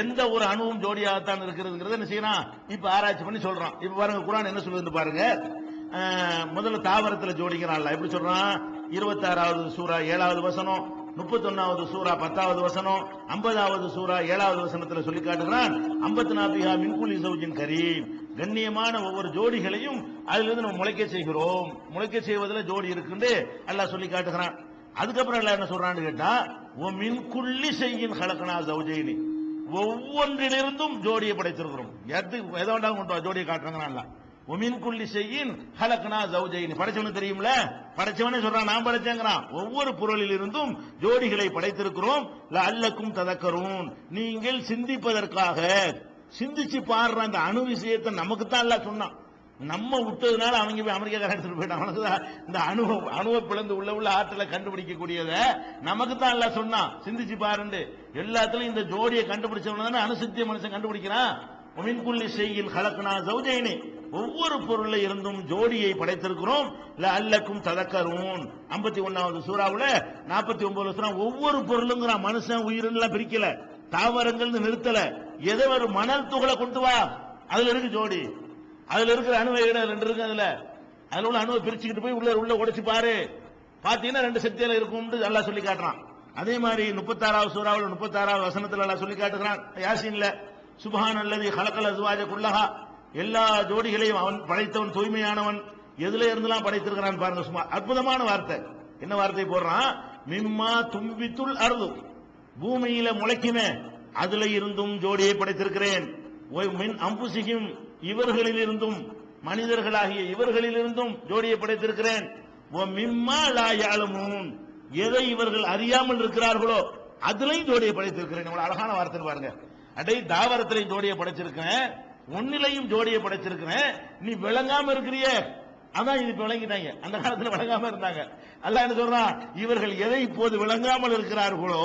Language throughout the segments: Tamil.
எந்த ஒரு அணுவும் ஜோடியாகத்தான் இருக்கிறதுங்கிறத என்ன செய்யறான்? இப்ப ஆராய்ச்சி பண்ணி சொல்றான். இப்ப பாருங்க குரான் என்ன சொல்லுதுன்னு பாருங்க. முதல்ல தாவரத்துல ஜோடிக்கிறான்ல. எப்படி சொல்றான்? இருபத்தாறாவது சூறா ஏழாவது வசனம். முப்பத்தொன்னாவது சூரா பத்தாவது வசனம். ஐம்பதாவது சூரா ஏழாவது வசனத்துல சொல்லி காட்டுகிறான். ஐம்பத்தி நாபிகா மின்குலி சௌஜின் கரீம். கண்ணியமான ஒவ்வொரு ஜோடிகளையும் அதிலிருந்து நம்ம முளைக்க செய்கிறோம். முளைக்க செய்வதில் ஜோடி இருக்குன்னு அல்லாஹ் சொல்லி காட்டுகிறான். அதுக்கப்புறம் எல்லாம் என்ன சொல்றான்னு கேட்டா ஓ மின்குள்ளி செய்யின் கலக்கணா சௌஜயினி ஒவ்வொன்றிலிருந்தும் ஜோடியை படைத்திருக்கிறோம். எது எதை வேண்டாம் கொண்டு வா, ஜோடியை காட்டுறாங்கன்னா ஒமின் குள்ளி செய்யின் ஹலக்னா ஜௌஜைனி படைச்சவனு தெரியும்ல? படைச்சவனே சொல்றான் நான் படைச்சேங்கிறான். ஒவ்வொரு பொருளிலிருந்தும் ஜோடிகளை படைத்திருக்கிறோம். அல்லக்கும் ததக்கரும் நீங்கள் சிந்திப்பதற்காக சிந்திச்சு பாடுற அந்த அணு விஷயத்தை நமக்கு தான் எல்லாம் சொன்னான். நம்ம விட்டதுனால அவங்க போய் அமெரிக்கா எடுத்துட்டு போயிட்டான். அவனுக்கு தான் இந்த அணுவ பிளந்து உள்ள உள்ள ஆற்றலை கண்டுபிடிக்கக்கூடியத நமக்கு தான் எல்லாம் சொன்னான். சிந்திச்சு பாருண்டு. எல்லாத்துலயும் இந்த ஜோடியை கண்டுபிடிச்சவன தானே அணுசக்திய மனுஷன் கண்டுபிடிக்கிறான். ஒமின்குள்ளி செய்யில் கலக்குனா சௌஜைனி ஒவ்வொரு பொருள்ல இருந்தும் ஜோடியை படைத்திருக்கிறோம். அல்லக்கும் ததக்கரும் ஐம்பத்தி ஒன்னாவது சூறாவுல நாற்பத்தி ஒன்பது வருஷம் ஒவ்வொரு பொருளுங்கிறான் மனுஷன் உயிரின்லாம் பிரிக்கல. தாவரங்கள் நிறுத்தல. ஏதோ ஒரு மணல் துகளை கொண்டு வா. அதுல இருக்கு ஜோடி. அதுல இருக்கிற அணுவை இடம் ரெண்டு இருக்கு அதுல. அதுல உள்ள அணுவை பிரிச்சுக்கிட்டு போய் உள்ள உள்ள உடைச்சு பாரு. பாத்தீங்கன்னா ரெண்டு சக்தியில இருக்கும் நல்லா சொல்லி காட்டுறான். அதே மாதிரி முப்பத்தாறாவது சூறாவில் முப்பத்தாறாவது வசனத்துல எல்லாம் சொல்லி காட்டுகிறான். யாசின்ல சுபஹான் அல்லது ஹலக்கல் அசுவாஜ குல்லஹா. எல்லா ஜோடிகளையும் அவன் படைத்தவன் தூய்மையானவன். எதுல இருந்தெல்லாம் படைத்திருக்கிறான் பாருங்க சும்மா அற்புதமான வார்த்தை. என்ன வார்த்தை போடுறான்? மிம்மா தும்பித்துள் அருது. பூமியில முளைக்குமே அதுல இருந்தும் ஜோடியை படைத்திருக்கிறேன். மின் அம்புசிகும் இவர்களிலிருந்தும் மனிதர்களாகிய இவர்களிலிருந்தும் ஜோடியை படைத்திருக்கிறேன். எதை இவர்கள் அறியாமல் இருக்கிறார்களோ அதிலையும் ஜோடியை படைத்திருக்கிறேன். அழகான வார்த்தை பாருங்க. அடை தாவரத்திலையும் ஜோடியை படைச்சிருக்கிறேன். ஒன்னிலையும் ஜோடியை படைச்சிருக்கிறேன். நீ விளங்காம இருக்கிறியே. அதான் இது விளங்கிட்டாங்க. அந்த காலத்தில் விளங்காம இருந்தாங்க. அல்ல என்ன சொல்றான்? இவர்கள் எதை இப்போது விளங்காமல் இருக்கிறார்களோ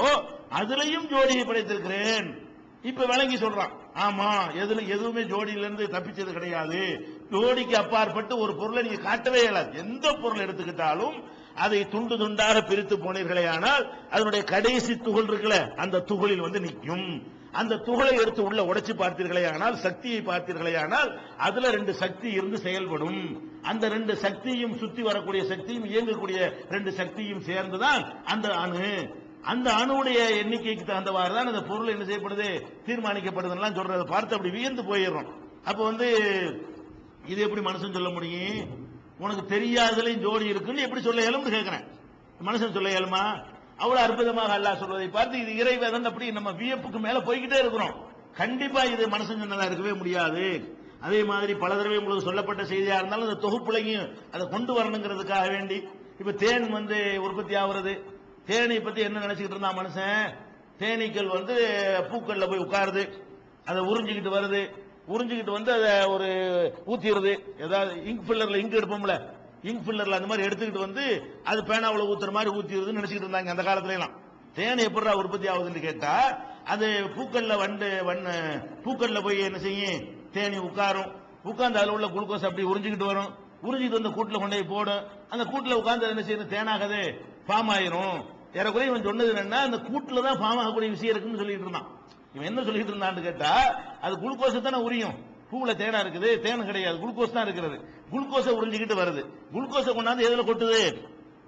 அதுலயும் ஜோடியை படைத்திருக்கிறேன். இப்ப விளங்கி சொல்றான். ஆமா எதுல எதுவுமே ஜோடியில இருந்து தப்பிச்சது கிடையாது. ஜோடிக்கு அப்பாற்பட்டு ஒரு பொருளை நீங்க காட்டவே இயலாது. எந்த பொருள் எடுத்துக்கிட்டாலும் அதை துண்டு துண்டாக பிரித்து போனீர்களே ஆனால் அதனுடைய கடைசி துகள் இருக்குல்ல அந்த துகளில் வந்து நிற்கும். அந்த துகளை எடுத்து உள்ள உடைச்சு பார்த்தீர்களே ஆனால் சக்தியை பார்த்தீர்களே ஆனால் அதுல ரெண்டு சக்தி இருந்து செயல்படும். அந்த ரெண்டு சக்தியும் சுத்தி வரக்கூடிய சக்தியும் இயங்கக்கூடிய ரெண்டு சக்தியும் சேர்ந்துதான் அந்த அணு அந்த அணுவுடைய எண்ணிக்கைக்கு தகுந்தவாறு தான் அந்த பொருள் என்ன செய்யப்படுது தீர்மானிக்கப்படுதுலாம் சொல்றத பார்த்து அப்படி வியந்து போயிடுறோம். அப்ப வந்து இது எப்படி மனுஷன் சொல்ல முடியும்? உனக்கு தெரியாததுலையும் ஜோடி இருக்குன்னு எப்படி சொல்ல இயலும்னு கேட்கிறேன் மனுஷன் சொல்ல இயலுமா? அவ்வளவு அற்புதமாக அல்லா சொல்வதை பார்த்து இது இறைவேதன் அப்படி நம்ம வியப்புக்கு மேல போய்கிட்டே இருக்கிறோம். கண்டிப்பா இது மனுஷன் சொன்னதா இருக்கவே முடியாது. அதே மாதிரி பல தடவை உங்களுக்கு சொல்லப்பட்ட செய்தியா இருந்தாலும் அந்த தொகுப்புலையும் அதை கொண்டு வரணுங்கிறதுக்காக வேண்டி. இப்ப தேன் வந்து உற்பத்தி ஆகுறது. தேனை பத்தி என்ன நினைச்சுக்கிட்டு இருந்தான் மனுஷன்? தேனீக்கள் வந்து பூக்கள்ல போய் உட்காருது. அதை உறிஞ்சிக்கிட்டு வருது. உறிஞ்சிக்கிட்டு வந்து அதை ஒரு ஊத்திடுறது ஏதாவது இங்க் ஃபில்லர்ல இங்க் எடுப்போம்ல. இங்க் ஃபில்லர்ல அந்த மாதிரி எடுத்துக்கிட்டு வந்து அது பேனாவில் ஊத்துற மாதிரி ஊத்திடுதுன்னு நினைச்சுக்கிட்டு இருந்தாங்க அந்த காலத்துல எல்லாம் தேன் எப்படிடா உற்பத்தி ஆகுதுன்னு கேட்டா அது பூக்கள்ல வண்டு வண்ண பூக்கள்ல போய் என்ன செய்யும்? தேனி உட்காரும். உட்கார்ந்து அதில் உள்ள குளுக்கோஸ் அப்படி உறிஞ்சிக்கிட்டு வரும். உறிஞ்சிட்டு வந்து கூட்டில் கொண்டு போய் போடும். அந்த கூட்டில் உட்கார்ந்து என்ன செய்யணும் தேனாகது ஃபார்ம் ஆயிரும். ஏறக்குறைய இவன் சொன்னது என்னன்னா அந்த கூட்டுல தான் ஃபார்ம் ஆகக்கூடிய விஷயம் இருக்குன்னு சொல்லிட்டு இருந்தான். இவன் என்ன சொல்லிட்டு இருந்தான்னு கேட்டா அது குளுக்கோஸ் தானே உரியும். பூவுல தேனா இருக்குது தேன் கிடையாது குளுக்கோஸ் தான் இருக்கிறது. குளுக்கோஸை உறிஞ்சிக்கிட்டு வருது. குளுக்கோஸை கொண்டாந்து எதுல கொட்டுது?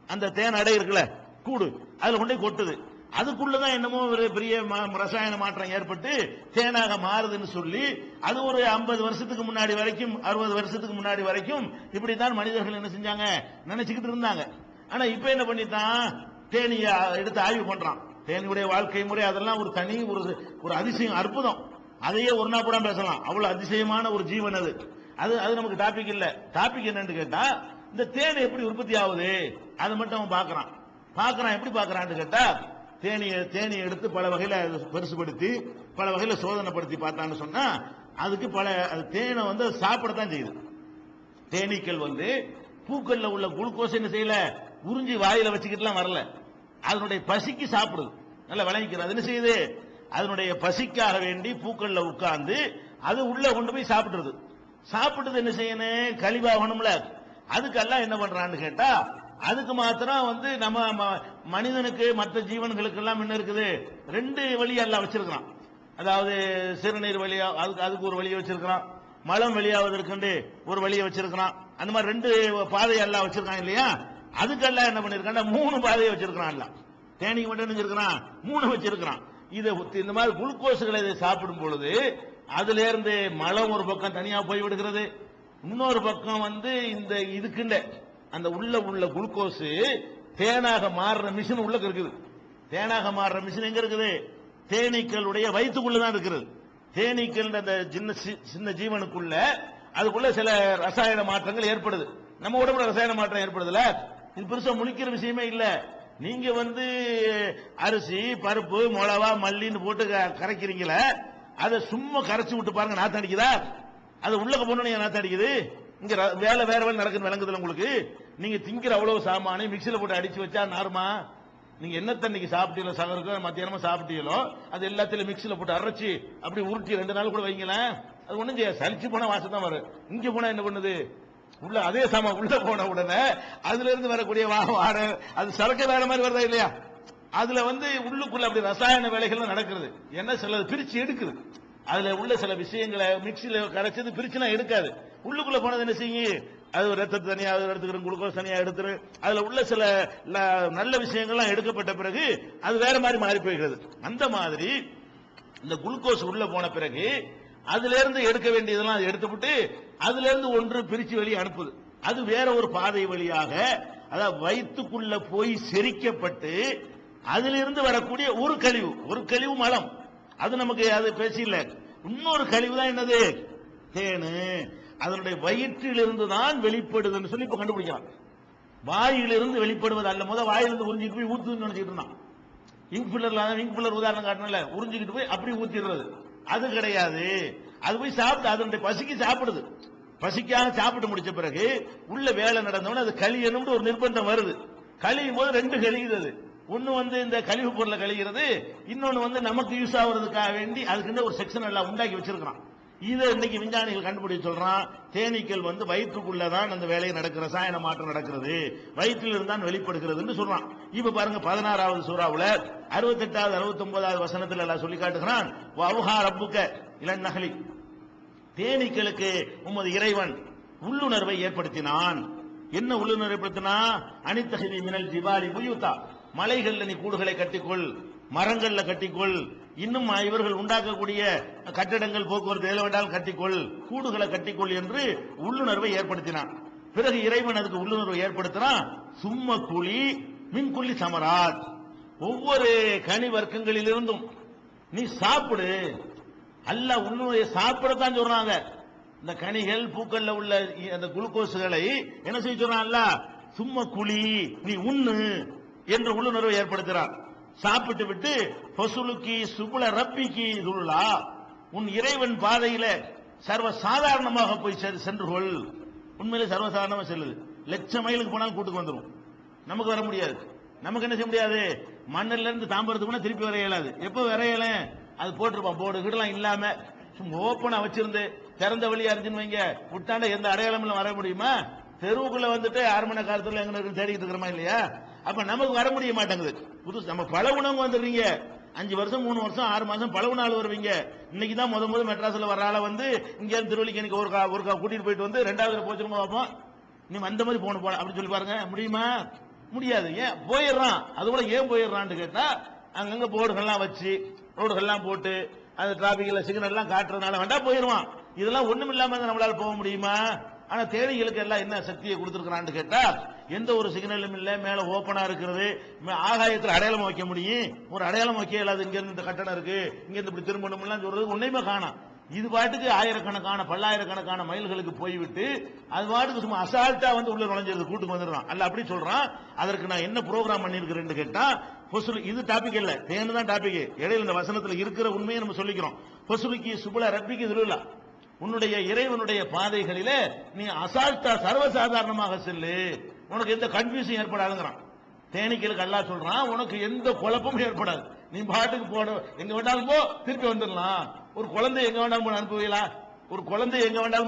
அந்த தேன் அடை இருக்குல்ல கூடு அதுல கொண்டு போய் கொட்டுது. அதுக்குள்ளதான் என்னமோ ஒரு பெரிய ம- ரசாயன மாற்றம் ஏற்பட்டு தேனாக மாறுதுன்னு சொல்லி அது ஒரு 50 வருஷத்துக்கு முன்னாடி வரைக்கும் அறுபது வருஷத்துக்கு முன்னாடி வரைக்கும் இப்படித்தான் மனிதர்கள் என்ன செஞ்சாங்க? நினைச்சுக்கிட்டு இருந்தாங்க. ஆனா இப்ப என்ன பண்ணிட்டான்? தேனிய எடுத்து ஆய்வு பண்றான். தேனியுடைய வாழ்க்கை முறை அதெல்லாம் ஒரு தனி ஒரு ஒரு அதிசயம் அற்புதம். அதையே ஒரு நாள் கூட பேசலாம். அவ்வளவு அதிசயமான ஒரு ஜீவன் அது. அது அது நமக்கு டாபிக் இல்ல. டாபிக் என்னன்னு கேட்டா இந்த தேன் எப்படி உற்பத்தி ஆகுது? அதை மட்டும் அவன் பார்க்கறான். பார்க்கறான் எப்படி பார்க்கறான்னு கேட்டா தேனியை தேனியை எடுத்து பல வகையில பெருசுபடுத்தி பல வகையில சோதனைப்படுத்தி பார்த்தான்னு சொன்னா அதுக்கு பல அது தேனை வந்து அது சாப்பிடத்தான் செய்யுது. தேனீக்கள் வந்து பூக்கள்ல உள்ள குளுக்கோஸ் என்ன செய்யல? உறிஞ்சி வாயில வச்சுக்கிட்டுலாம் வரல. அதனுடைய பசிக்கு சாப்பிடுது நல்லா விளங்கிக்கிறது அது என்ன செய்யுது? அதனுடைய பசிக்காக வேண்டி பூக்கள்ல உட்கார்ந்து அது உள்ள கொண்டு போய் சாப்பிடுறது. சாப்பிட்டது என்ன செய்யணும்? கழிவாகணும்ல அதுக்கெல்லாம் என்ன பண்றான்னு கேட்டா அதுக்கு மாத்திரம் வந்து நம்ம ம- மனிதனுக்கு மற்ற ஜீவன்களுக்கு எல்லாம் என்ன இருக்குது? ரெண்டு வழியெல்லாம் எல்லாம் வச்சிருக்கிறான். அதாவது சிறுநீர் வழியா அதுக்கு அதுக்கு ஒரு வழியை வச்சிருக்கிறான். மலம் வெளியாவதற்கு ஒரு வழியை வச்சிருக்கிறான். அந்த மாதிரி ரெண்டு பாதையெல்லாம் வச்சிருக்காங்க இல்லையா? அதுக்கெல்லாம் என்ன பண்ணிருக்கான் மூணு பாதையை வச்சிருக்கிறான் எல்லாம். தேனிக்கு மட்டும் என்ன வச்சிருக்கிறான் மூணு வச்சிருக்கிறான். இதை இந்த மாதிரி குளுக்கோஸுகளை இதை சாப்பிடும் பொழுது அதுல இருந்து மலம் ஒரு பக்கம் தனியா போய் விடுகிறது. இன்னொரு பக்கம் வந்து இந்த இதுக்குண்ட அந்த உள்ள உள்ள குளுக்கோஸ் தேனாக மாறுற மிஷின் உள்ள இருக்குது. தேனாக மாறுற மிஷின் எங்க இருக்குது? தேனீக்களுடைய வயிற்றுக்குள்ளதான் இருக்கிறது தேனீக்கள் அந்த சின்ன சி- சின்ன ஜீவனுக்குள்ள அதுக்குள்ள சில ரசாயன மாற்றங்கள் ஏற்படுது. நம்ம உடம்புல ரசாயன மாற்றம் ஏற்படுதுல? இது பெருசா முழிக்கிற விஷயமே இல்ல. நீங்க வந்து அரிசி பருப்பு மிளவா மல்லின்னு போட்டு க- கரைக்கிறீங்களே அதை சும்மா கரைச்சி விட்டு பாருங்க நாத்தம் அடிக்குதா? அது உள்ளக்க போனோட நாத்தம் அடிக்குது? இங்க வேலை வேற வேலை நடக்குது விளங்குதுல உங்களுக்கு. நீங்க திங்கிற அவ்வளவு சாமானையும் மிக்சியில போட்டு அடிச்சு வச்சா நார்மா? நீங்க என்ன தண்ணிக்கு சாப்பிட்டீங்களோ சகருக்கோ மத்தியானமா சாப்பிட்டீங்களோ அது எல்லாத்திலும் மிக்சியில போட்டு அரைச்சி அப்படி உருட்டி ரெண்டு நாள் கூட வைங்களேன். அது ஒண்ணும் செய்ய சலிச்சு போனா வாசம் தான் வரும். இங்க போனா என்ன பண்ணுது? உள்ள அதே சாமா உள்ள போன உடனே அதுல இருந்து வரக்கூடிய வா- அது சரக்கு வேற மாதிரி வருதா இல்லையா? அதுல வந்து உள்ளுக்குள்ள அப்படி ரசாயன வேலைகள் நடக்கிறது. என்ன சிலது? பிரிச்சு எடுக்குது. அதுல உள்ள சில விஷயங்களை மிக்சியில கரைச்சது பிரிச்சுனா எடுக்காது. உள்ளுக்குள்ள போனது என்ன செய்யுங்க அது ஒரு ரத்தத்தை தனியா அது எடுத்துக்கிறோம் குளுக்கோஸ் தனியா எடுத்துரு. அதுல உள்ள சில நல்ல விஷயங்கள்லாம் எடுக்கப்பட்ட பிறகு அது வேற மாதிரி மாறி போய்கிறது. அந்த மாதிரி இந்த குளுக்கோஸ் உள்ள போன பிறகு அதுல இருந்து எடுக்க வேண்டியதெல்லாம் எடுத்துவிட்டு அதுல இருந்து ஒன்று பிரிச்சு வெளியே அனுப்புது. அது வேற ஒரு பாதை வழியாக அதாவது வயிற்றுக்குள்ள போய் செரிக்கப்பட்டு அதிலிருந்து வரக்கூடிய ஒரு கழிவு ஒரு கழிவு மலம். அது நமக்கு அது பேசல இன்னொரு கழிவு தான் என்னது? தேனு. அதனுடைய வயிற்றிலிருந்து தான் வெளிப்படுதுன்னு சொல்லி இப்ப கண்டுபிடிக்கலாம். வாயிலிருந்து வெளிப்படுவது அல்ல. முத வாயிலிருந்து உறிஞ்சிட்டு போய் ஊத்துன்னு நினைச்சிட்டு இருந்தான். இங்க் பில்லர்ல இங்க் பில்லர் உதாரணம் காட்டணும்ல. உறிஞ்சிக்கிட்டு போய் அப்படி ஊத்திடுறது. அது கிடையாது. அது போய் சாப்பிட்டு அதனுடைய பசிக்கு சாப்பிடுது. பசிக்காக சாப்பிட்டு முடிச்ச பிறகு உள்ள வேலை நடந்தவொடனே அது கழியணும்னு ஒரு நிர்பந்தம் வருது. கழியும் போது ரெண்டு கழியுது அது. வந்து இந்த கழிவு பொருளை கழிகிறது இன்னொன்று வந்து நமக்கு யூஸ் ஆகுறதுக்காக வேண்டி அதுக்குன்னு ஒரு செக்ஷன் எல்லாம் உண்டாக்கி வச்சிருக்கிறான். இதை இன்னைக்கு விஞ்ஞானிகள் கண்டுபிடிச்சு சொல்றான் தேனீக்கள் வந்து வயிற்றுக்குள்ளதான் அந்த வேலையை நடக்கிற ரசாயன மாற்றம் நடக்கிறது வயிற்றில் இருந்தான் வெளிப்படுகிறதுன்னு சொல்றான். இப்ப பாருங்க பதினாறாவது சூறாவுல அறுபத்தெட்டாவது அறுபத்தி ஒன்பதாவது வசனத்தில் எல்லாம் சொல்லி காட்டுகிறான் அவுஹா ரப்புக்க இளன் நகலி. தேனீக்களுக்கு உமது இறைவன் உள்ளுணர்வை ஏற்படுத்தினான். என்ன உள்ளுணர்வை ஏற்படுத்தினா அனித்தகதி மினல் ஜிபாலி புயூத்தா மலைகள்ல நீ கூடுகளை கட்டிக்கொள் மரங்கள்ல கட்டிக்கொள் இன்னும் இவர்கள் உண்டாக்கக்கூடிய கட்டிடங்கள் போக்குவரத்து எதுல வேண்டாலும் கட்டிக்கொள் கூடுகளை கட்டிக்கொள் என்று உள்ளுணர்வை ஏற்படுத்தினான். பிறகு இறைவன் அதுக்கு உள்ளுணர்வை ஏற்படுத்தினான் சும்ம குழி மின்குள்ளி சமராத். ஒவ்வொரு கனி வர்க்கங்களிலிருந்தும் நீ சாப்பிடு. அல்ல உன்னுடைய சாப்பிடத்தான் சொல்றாங்க. இந்த கனிகள் பூக்கள்ல உள்ள அந்த குளுக்கோஸுகளை என்ன செய்ய சொல்றான் அல்லாஹ் சும்மா குழி நீ உண்ணு என்று உள்ளுணர்வை ஏற்படுத்துறான். சாப்பிட்டு விட்டு பசுலுக்கி சுகுல ரப்பிக்கு துருளா உன் இறைவன் பாதையில சர்வ சாதாரணமாக போய் சென்று கொள் உண்மையில சர்வசாதாரணமா செல்லுது. லட்சம் மைலுக்கு போனாலும் கூட்டுக்கு வந்துடும் நமக்கு வர முடியாது. நமக்கு என்ன செய்ய முடியாது? மண்ணில இருந்து தாம்பரத்துக்கு போனா திருப்பி வர இயலாது. எப்ப வர இயல? அது போட்டிருப்பான். போர்டு கீடலாம் இல்லாம. சும்மா ஓப்பனா வச்சிருந்து திறந்த வழியா இருந்துன்னு வைங்க. விட்டாண்ட எந்த அடையாளமும் வர முடியுமா? தெருவுக்குள்ள வந்துட்டு ஆறு மணி காலத்துல எங்க தேடிட்டு இருக்கிறோமா இல்லையா? அப்ப நமக்கு வர முடிய மாட்டேங்குது. புதுசு நம்ம பல உணவு வந்துடுறீங்க. அஞ்சு வருஷம் மூணு வருஷம் ஆறு மாசம் பழவு நாள் வருவீங்க. இன்னைக்கு தான் முத முத மெட்ராஸில் வர ஆளை வந்து இங்கே திருவள்ளிக்கு இன்னைக்கு ஒரு கா- ஒரு கா கூட்டிட்டு போயிட்டு வந்து ரெண்டாவது போச்சுருமா பார்ப்போம். நீ அந்த மாதிரி போன போல அப்படின்னு சொல்லி பாருங்க. முடியுமா? முடியாது. ஏன்? போயிடுறான். அது கூட ஏன் போயிடுறான்னு கேட்டா அங்கங்க போர்டுகள்லாம் வச்சு ரோடுகள்லாம் போட்டு அந்த டிராபிக்ல சிக்னல்லாம் காட்டுறதுனால வேண்டாம் போயிடுவான். இதெல்லாம் ஒண்ணும் இல்லாம நம்மளால போக முடியுமா? ஆனா தேவைகளுக்கு எல்லாம் என்ன சக்தியை கொடுத்துருக்கிறான்னு கேட்டா எந்த ஒரு சிக்னலும் இல்லை மேல ஓபனா இருக்கிறது. மே- அடையாளம் வைக்க முடியும். ஒரு அடையாளம் வைக்க இயலாது இங்க இருந்து இந்த கட்டணம் இருக்கு. இங்க இருந்து இப்படி திரும்பணும்லாம் சொல்றது ஒன்றையுமே காணும். இது பாட்டுக்கு ஆயிரக்கணக்கான பல்லாயிரக்கணக்கான மைல்களுக்கு போய்விட்டு அது பாட்டுக்கு சும்மா அசால்ட்டா வந்து உள்ள நுழைஞ்சிருது கூட்டுக்கு வந்துடுறான். அல்ல அப்படி சொல்றான். அதற்கு நான் என்ன ப்ரோக்ராம் பண்ணியிருக்கிறேன்னு கேட்டா பொசுலு இது டாபிக் இல்ல. தேனு தான் டாபிக் இடையில இந்த வசனத்துல இருக்கிற உண்மையை நம்ம சொல்லிக்கிறோம். பொசுலுக்கு சுபல ரப்பிக்கு இதுல உன்னுடைய இறைவனுடைய பாதைகளிலே நீ அசால்ட்டா சர்வசாதாரணமாக செல்லு. உனக்கு எந்த கன்ஃபியூஷன் ஏற்படாதுங்கிறான். தேனீக்களுக்கு கல்லா சொல்றான் உனக்கு எந்த குழப்பமும் ஏற்படாது. நீ பாட்டுக்கு போட எங்க வேண்டாலும் போ திருப்பி வந்துடலாம். ஒரு குழந்தை எங்க வேண்டாலும் போய் அனுப்புவீங்களா? ஒரு குழந்தை எங்க வேண்டாலும்